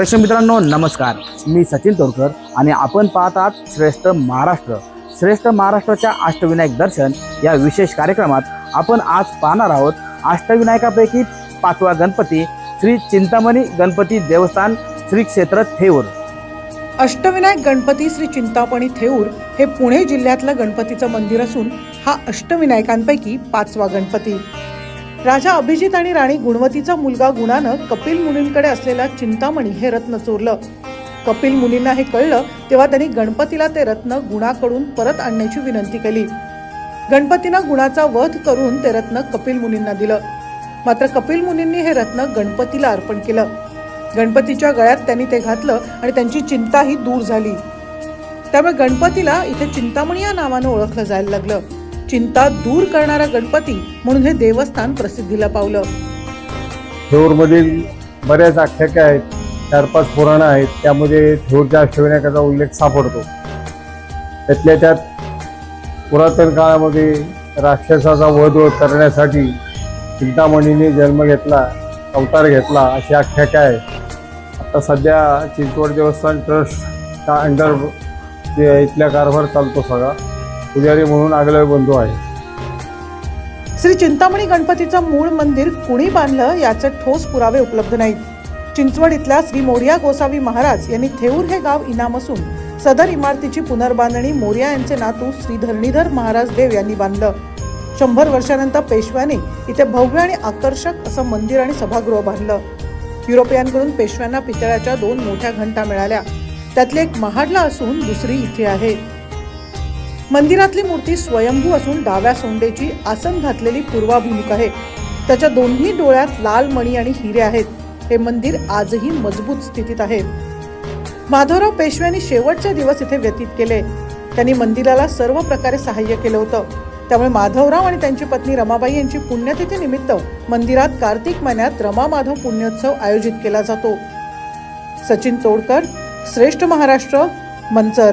प्रेक्षक मित्रांनो नमस्कार. मी सचिन तोरकर आणि आपण पाहत आहात श्रेष्ठ महाराष्ट्र. श्रेष्ठ महाराष्ट्राच्या अष्टविनायक दर्शन या विशेष कार्यक्रमात आपण आज पाहणार आहोत अष्टविनायकापैकी पाचवा गणपती श्री चिंतामणी गणपती देवस्थान श्री क्षेत्र थेऊर. अष्टविनायक गणपती श्री चिंतामणी थेऊर हे पुणे जिल्ह्यातलं गणपतीचं मंदिर असून हा अष्टविनायकांपैकी पाचवा गणपती. राजा अभिजित आणि राणी गुणवतीचा मुलगा गुणानं कपिल मुनींकडे असलेला चिंतामणी हे रत्न चोरलं. कपिल मुनींना हे कळलं तेव्हा त्यांनी गणपतीला ते रत्न गुणाकडून परत आणण्याची विनंती केली. गणपतीनं गुणाचा वध करून ते रत्न कपिल मुनींना दिलं. मात्र कपिल मुनींनी हे रत्न गणपतीला अर्पण केलं. गणपतीच्या गळ्यात त्यांनी ते घातलं आणि त्यांची चिंताही दूर झाली. त्यामुळे गणपतीला इथे चिंतामणी या नावानं ओळखलं जायला लागलं. चिंता दूर करणारा गणपती म्हणून हे देवस्थान प्रसिद्धीला पावलं. थेऊरमधील बऱ्याच आख्यायिका आहेत चार पाच पुराणं आहेत त्यामध्ये थेऊरच्या अष्टविनायकाचा उल्लेख सापडतो. त्यातल्या त्यात पुरातन काळामध्ये राक्षसाचा वध करण्यासाठी चिंतामणीने जन्म घेतला अवतार घेतला अशी आख्यायिका आहे आता सध्या चिंचवड देवस्थान ट्रस्टच्या अंडर जे इथल्या कारभार चालतो सगळा. पुजारी म्हणून आगले बंधू आहे. श्री चिंतामणी गणपतीचं मूळ मंदिर कुणी बांधलं याचे ठोस पुरावे उपलब्ध नाहीत. चिंचवड इथल्या श्री मोर्या गोसावी महाराज यांनी थेऊर हे गाव इनाम असून सदर इमारतीची पुनर्बांधणी मोर्या यांचे नातू श्री धरणीधर महाराज देव यांनी बांधलं. शंभर वर्षानंतर पेशव्याने इथे भव्य आणि आकर्षक असं मंदिर आणि सभागृह बांधलं. युरोपियांकडून पेशव्यांना पितळ्याच्या दोन मोठ्या घंटा मिळाल्या. त्यातली एक महाडला असून दुसरी इथे आहे. मंदिरातली मूर्ती स्वयंभू असून डाव्या सोंडेची आसन घातलेली पूर्वाभिमुख आहे. त्याच्या दोन्ही डोळ्यात लाल मणी आणि हिरे आहेत. हे मंदिर आजही मजबूत स्थितीत आहे. माधवराव पेशव्यांनी शेवटचे दिवस इथे व्यतीत केले. त्यांनी मंदिराला सर्व प्रकारे सहाय्य केलं होतं. त्यामुळे माधवराव आणि त्यांची पत्नी रमाबाई यांची पुण्यतिथी निमित्त मंदिरात कार्तिक महिन्यात रमा माधव पुण्योत्सव आयोजित केला जातो. सचिन तोडकर श्रेष्ठ महाराष्ट्र मंचर.